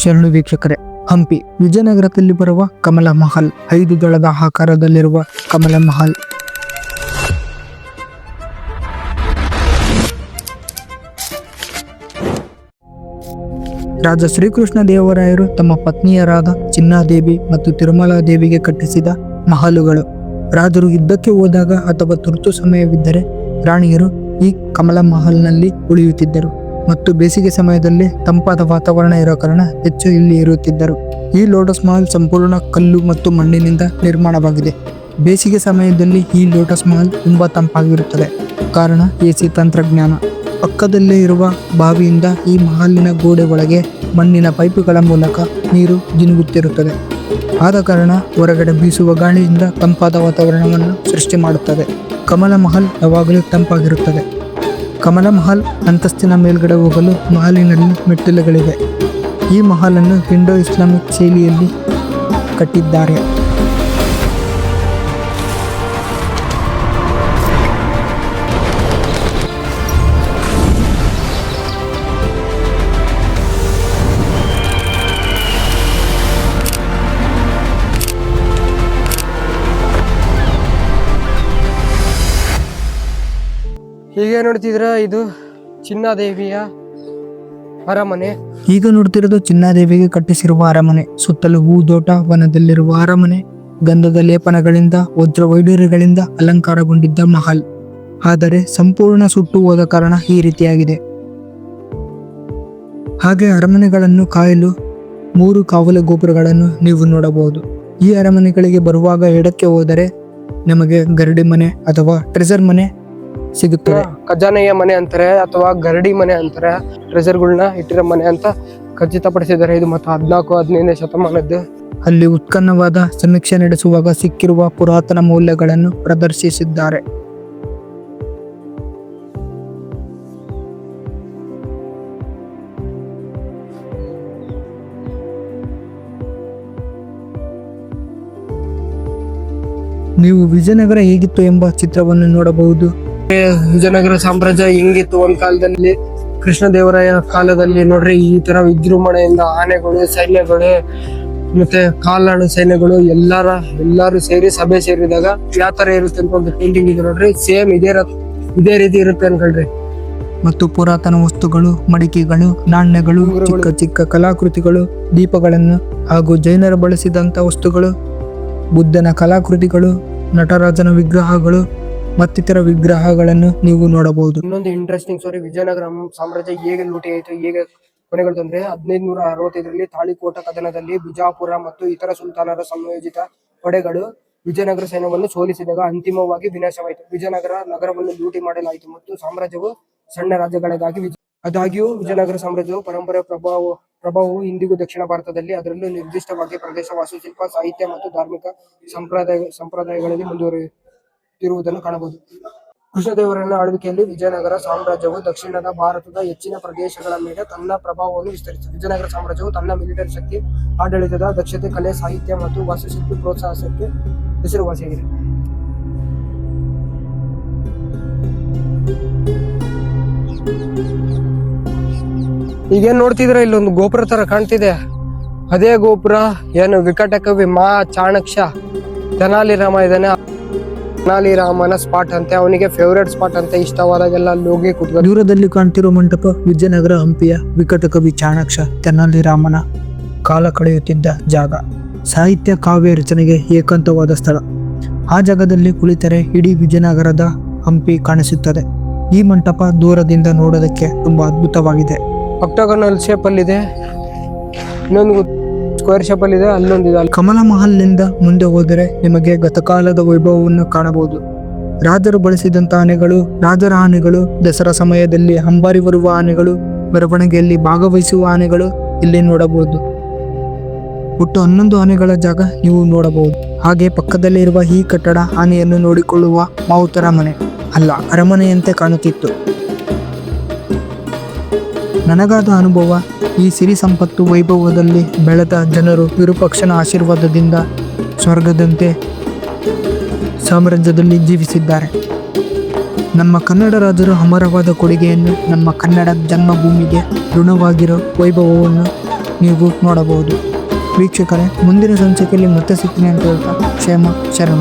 ಶರಣು ವೀಕ್ಷಕರೇ, ಹಂಪಿ ವಿಜಯನಗರದಲ್ಲಿ ಬರುವ ಕಮಲ ಮಹಲ್, ಐದು ದಳದ ಆಕಾರದಲ್ಲಿರುವ ಕಮಲ ಮಹಲ್. ರಾಜ ಶ್ರೀಕೃಷ್ಣ ದೇವರಾಯರು ತಮ್ಮ ಪತ್ನಿಯರಾದ ಚಿನ್ನಾದೇವಿ ಮತ್ತು ತಿರುಮಲಾ ದೇವಿಗೆ ಕಟ್ಟಿಸಿದ ಮಹಲುಗಳು. ರಾಜರು ಯುದ್ಧಕ್ಕೆ ಹೋದಾಗ ಅಥವಾ ತುರ್ತು ಸಮಯವಿದ್ದರೆ ರಾಣಿಯರು ಈ ಕಮಲ ಮಹಲ್ನಲ್ಲಿ ಉಳಿಯುತ್ತಿದ್ದರು. ಮತ್ತು ಬೇಸಿಗೆ ಸಮಯದಲ್ಲಿ ತಂಪಾದ ವಾತಾವರಣ ಇರೋ ಕಾರಣ ಹೆಚ್ಚು ಇಲ್ಲಿ ಇರುತ್ತಿದ್ದರು. ಈ ಲೋಟಸ್ ಮಹಲ್ ಸಂಪೂರ್ಣ ಕಲ್ಲು ಮತ್ತು ಮಣ್ಣಿನಿಂದ ನಿರ್ಮಾಣವಾಗಿದೆ. ಬೇಸಿಗೆ ಸಮಯದಲ್ಲಿ ಈ ಲೋಟಸ್ ಮಹಲ್ ತುಂಬಾ ತಂಪಾಗಿರುತ್ತದೆ. ಕಾರಣ ಎಸಿ ತಂತ್ರಜ್ಞಾನ. ಪಕ್ಕದಲ್ಲೇ ಇರುವ ಬಾವಿಯಿಂದ ಈ ಮಹಲಿನ ಗೋಡೆ ಒಳಗೆ ಮಣ್ಣಿನ ಪೈಪುಗಳ ಮೂಲಕ ನೀರು ಜಿನುಗುತ್ತಿರುತ್ತದೆ. ಆದ ಕಾರಣ ಹೊರಗಡೆ ಬೀಸುವ ಗಾಳಿಯಿಂದ ತಂಪಾದ ವಾತಾವರಣವನ್ನು ಸೃಷ್ಟಿ ಮಾಡುತ್ತದೆ. ಕಮಲ ಮಹಲ್ ಯಾವಾಗಲೂ ತಂಪಾಗಿರುತ್ತದೆ. ಕಮಲ ಮಹಲ್ ಅಂತಸ್ತಿನ ಮೇಲ್ಗಡೆ ಹೋಗಲು ಮಹಲಿನಲ್ಲಿ ಮೆಟ್ಟಿಲುಗಳಿವೆ. ಈ ಮಹಲನ್ನು ಇಂಡೋ ಇಸ್ಲಾಮಿಕ್ ಶೈಲಿಯಲ್ಲಿ ಕಟ್ಟಿದ್ದಾರೆ. ಹೀಗೆ ನೋಡ್ತಿದ್ರ ಇದು ಚಿನ್ನಾದೇವಿಯ ಅರಮನೆ. ಈಗ ನೋಡ್ತಿರೋದು ಚಿನ್ನಾದೇವಿಗೆ ಕಟ್ಟಿಸಿರುವ ಅರಮನೆ. ಸುತ್ತಲೂ ಹೂದೋಟ ವನದಲ್ಲಿರುವ ಅರಮನೆ, ಗಂಧದ ಲೇಪನಗಳಿಂದ, ವಜ್ರ ವೈಡೂರ್ಯಗಳಿಂದ ಅಲಂಕಾರಗೊಂಡಿದ್ದ ಮಹಲ್. ಆದರೆ ಸಂಪೂರ್ಣ ಸುಟ್ಟು ಹೋದ ಕಾರಣ ಈ ರೀತಿಯಾಗಿದೆ. ಹಾಗೆ ಅರಮನೆಗಳನ್ನು ಕಾಯಲು ಮೂರು ಕಾವಲು ಗೋಪುರಗಳನ್ನು ನೀವು ನೋಡಬಹುದು. ಈ ಅರಮನೆಗಳಿಗೆ ಬರುವಾಗ ಎಡಕ್ಕೆ ಹೋದರೆ ನಮಗೆ ಗರಡಿ ಮನೆ ಅಥವಾ ಟ್ರೆಸರ್ ಮನೆ ಸಿಗುತ್ತದೆ. ಖಜಾನೆಯ ಮನೆ ಅಂತಾರೆ ಅಥವಾ ಗರಡಿ ಮನೆ ಅಂತಾರೆ ಟ್ರೆಸರ್ಗಳನ್ನ ಇಟ್ಟಿರೋ ಮನೆ ಅಂತ ಖಚಿತಪಡಿಸಿದ್ದಾರೆ. ಇದು ಮತ್ತು ಹದಿನಾಲ್ಕು ಹದಿನೈದನೇ ಶತಮಾನದ್ದು. ಅಲ್ಲಿ ಉತ್ಖನ್ನವಾದ ಸಮೀಕ್ಷೆ ನಡೆಸುವಾಗ ಸಿಕ್ಕಿರುವ ಪುರಾತನ ಮೌಲ್ಯಗಳನ್ನು ಪ್ರದರ್ಶಿಸಿದ್ದಾರೆ. ನೀವು ವಿಜಯನಗರ ಹೇಗಿತ್ತು ಎಂಬ ಚಿತ್ರವನ್ನು ನೋಡಬಹುದು. ವಿಜಯನಗರ ಸಾಮ್ರಾಜ್ಯ ಹೆಂಗಿತ್ತು ಒಂದ್ ಕಾಲದಲ್ಲಿ ಕೃಷ್ಣದೇವರಾಯ ಕಾಲದಲ್ಲಿ ನೋಡ್ರಿ ಈ ತರ ವಿಜೃಂಭಣೆಯಿಂದ ಆನೆಗಳು ಸೈನ್ಯಗಳು ಮತ್ತೆ ಕಾಲಾಡು ಸೈನ್ಯಗಳು ಎಲ್ಲಾರ ಎಲ್ಲಾರು ಸೇರಿ ಸಭೆ ಸೇರಿದಾಗ ಯಾವ ತರ ಇರುತ್ತೆ ಅಂತ ಒಂದು ಪೇಂಟಿಂಗ್ ಇದೆ ನೋಡ್ರಿ. ಸೇಮ್ ಇದೇ ಇದೇ ರೀತಿ ಇರುತ್ತೆ ಅನ್ಕೊಳ್ರಿ. ಮತ್ತು ಪುರಾತನ ವಸ್ತುಗಳು ಮಡಿಕೆಗಳು ನಾಣ್ಯಗಳು ಚಿಕ್ಕ ಚಿಕ್ಕ ಕಲಾಕೃತಿಗಳು ದೀಪಗಳನ್ನು ಹಾಗೂ ಜೈನರು ಬಳಸಿದಂತ ವಸ್ತುಗಳು ಬುದ್ಧನ ಕಲಾಕೃತಿಗಳು ನಟರಾಜನ ವಿಗ್ರಹಗಳು ಮತ್ತಿತರ ವಿಗ್ರಹಗಳನ್ನು ನೀವು ನೋಡಬಹುದು. ಇನ್ನೊಂದು ಇಂಟ್ರೆಸ್ಟಿಂಗ್ ಸ್ಟೋರಿ ವಿಜಯನಗರ ಸಾಮ್ರಾಜ್ಯ ಹೇಗೆ ಲೂಟಿ ಆಯಿತು, ಹೇಗೆ ಕೊನೆಗೊಳ್ತಂದ್ರೆ ಹದಿನೈದು ನೂರ ಅರವತ್ತೈದರಲ್ಲಿ ತಾಳಿಕೋಟ ಕದನದಲ್ಲಿ ಬಿಜಾಪುರ ಮತ್ತು ಇತರ ಸುಲ್ತಾನರ ಸಂಯೋಜಿತ ಪಡೆಗಳು ವಿಜಯನಗರ ಸೈನ್ಯವನ್ನು ಸೋಲಿಸಿದಾಗ ಅಂತಿಮವಾಗಿ ವಿನಾಶವಾಯಿತು. ವಿಜಯನಗರ ನಗರವನ್ನು ಲೂಟಿ ಮಾಡಲಾಯಿತು ಮತ್ತು ಸಾಮ್ರಾಜ್ಯವು ಸಣ್ಣ ರಾಜ್ಯಗಳಿಗಾಗಿ ಆದಾಗ್ಯೂ ವಿಜಯನಗರ ಸಾಮ್ರಾಜ್ಯವು ಪರಂಪರೆ ಪ್ರಭಾವ, ಪ್ರಭಾವವು ಇಂದಿಗೂ ದಕ್ಷಿಣ ಭಾರತದಲ್ಲಿ ಅದರಲ್ಲೂ ನಿರ್ದಿಷ್ಟವಾಗಿ ಪ್ರದೇಶ ವಾಸ್ತುಶಿಲ್ಪ ಸಾಹಿತ್ಯ ಮತ್ತು ಧಾರ್ಮಿಕ ಸಂಪ್ರದಾಯ, ಸಂಪ್ರದಾಯಗಳಲ್ಲಿ ಮುಂದುವರಿಯುತ್ತಿರುವುದನ್ನು ಕಾಣಬಹುದು. ಕೃಷ್ಣದೇವರನ್ನ ಆಳ್ವಿಕೆಯಲ್ಲಿ ವಿಜಯನಗರ ಸಾಮ್ರಾಜ್ಯವು ದಕ್ಷಿಣದ ಭಾರತದ ಹೆಚ್ಚಿನ ಪ್ರದೇಶಗಳ ಮೇಲೆ ತನ್ನ ಪ್ರಭಾವವನ್ನು ವಿಸ್ತರಿಸಿತು. ವಿಜಯನಗರ ಸಾಮ್ರಾಜ್ಯವು ತನ್ನ ಮಿಲಿಟರಿ ಶಕ್ತಿ, ಆಡಳಿತದ ದಕ್ಷತೆ, ಕಲೆ, ಸಾಹಿತ್ಯ ಮತ್ತು ವಾಸ್ತುಶಿಲ್ಪಿ ಪ್ರೋತ್ಸಾಹಕ್ಕೆ ಹೆಸರುವಾಸಿಯಾಗಿದೆ. ಈಗೇನ್ ನೋಡ್ತಿದ್ರ ಇಲ್ಲೊಂದು ಗೋಪುರ ತರ ಕಾಣ್ತಿದೆ. ಅದೇ ಗೋಪುರ, ಏನು ವಿಕಟ ಕವಿ ಮಾ ಚಾಣಕ್ಷ ತೆನಾಲಿ ರಾಮ ಇದ್ದಾನೆ ತೆನಾಲಿ ರಾಮನ ಸ್ಪಾಟ್ ಅಂತೆ ಅವನಿಗೆ ಫೇವ್ರೇಟ್ ಸ್ಪಾಟ್ ಅಂತ ಇಷ್ಟವಾದಾಗೆಲ್ಲ ಅಲ್ಲಿ ಹೋಗಿ ಕುತ್ಕೊಂಡು. ದೂರದಲ್ಲಿ ಕಾಣ್ತಿರೋ ಮಂಟಪ ವಿಜಯನಗರ ಹಂಪಿಯ ವಿಕಟ ಕವಿ ಚಾಣಾಕ್ಷ ತೆನಾಲಿ ರಾಮನ ಕಾಲ ಕಳೆಯುತ್ತಿದ್ದ ಜಾಗ. ಸಾಹಿತ್ಯ ಕಾವ್ಯ ರಚನೆಗೆ ಏಕಾಂತವಾದ ಸ್ಥಳ. ಆ ಜಾಗದಲ್ಲಿ ಕುಳಿತರೆ ಇಡೀ ವಿಜಯನಗರದ ಹಂಪಿ ಕಾಣಿಸುತ್ತದೆ. ಈ ಮಂಟಪ ದೂರದಿಂದ ನೋಡೋದಕ್ಕೆ ತುಂಬಾ ಅದ್ಭುತವಾಗಿದೆ. ಅಕ್ಟೋಗನಲ್ ಶೇಪಲ್ಲಿದೆ ಇನ್ನೊಂದು ಸ್ಕ್ವೇರ್ ಅಲ್ಲಿ ಇದೆ ಅಲ್ಲೊಂದಿದೆ ಕಮಲ ಮಹಲ್ನಿಂದ ಮುಂದೆ ಹೋದರೆ ನಿಮಗೆ ಗತಕಾಲದ ವೈಭವವನ್ನು ಕಾಣಬಹುದು. ರಾಜರು ಬಳಸಿದಂತ ಆನೆಗಳು, ರಾಜರ ಆನೆಗಳು, ದಸರಾ ಸಮಯದಲ್ಲಿ ಅಂಬಾರಿ ಬರುವ ಆನೆಗಳು, ಮೆರವಣಿಗೆಯಲ್ಲಿ ಭಾಗವಹಿಸುವ ಆನೆಗಳು ಇಲ್ಲಿ ನೋಡಬಹುದು. ಒಟ್ಟು ಹನ್ನೊಂದು ಆನೆಗಳ ಜಾಗ ನೀವು ನೋಡಬಹುದು. ಹಾಗೆ ಪಕ್ಕದಲ್ಲಿ ಇರುವ ಈ ಕಟ್ಟಡ ಆನೆಯನ್ನು ನೋಡಿಕೊಳ್ಳುವ ಮಾವುತರ ಮನೆ. ಅಲ್ಲ, ಅರಮನೆಯಂತೆ ಕಾಣುತ್ತಿತ್ತು. ನನಗಾದ ಅನುಭವ ಈ ಸಿರಿ ಸಂಪತ್ತು ವೈಭವದಲ್ಲಿ ಬೆಳೆದ ಜನರು ವಿರೂಪಕ್ಷನ ಆಶೀರ್ವಾದದಿಂದ ಸ್ವರ್ಗದಂತೆ ಸಾಮ್ರಾಜ್ಯದಲ್ಲಿ ಜೀವಿಸಿದ್ದಾರೆ. ನಮ್ಮ ಕನ್ನಡ ರಾಜರು ಅಮರವಾದ ಕೊಡುಗೆಯನ್ನು ನಮ್ಮ ಕನ್ನಡ ಜನ್ಮಭೂಮಿಗೆ ಋಣವಾಗಿರೋ ವೈಭವವನ್ನು ನೀವು ನೋಡಬಹುದು. ವೀಕ್ಷಕರೇ, ಮುಂದಿನ ಸಂಚಿಕೆಯಲ್ಲಿ ಮತ್ತೆ ಸಿಗ್ತೀನಿ ಅಂತ ಹೇಳ್ತಾ, ಕ್ಷೇಮ, ಶರಣ.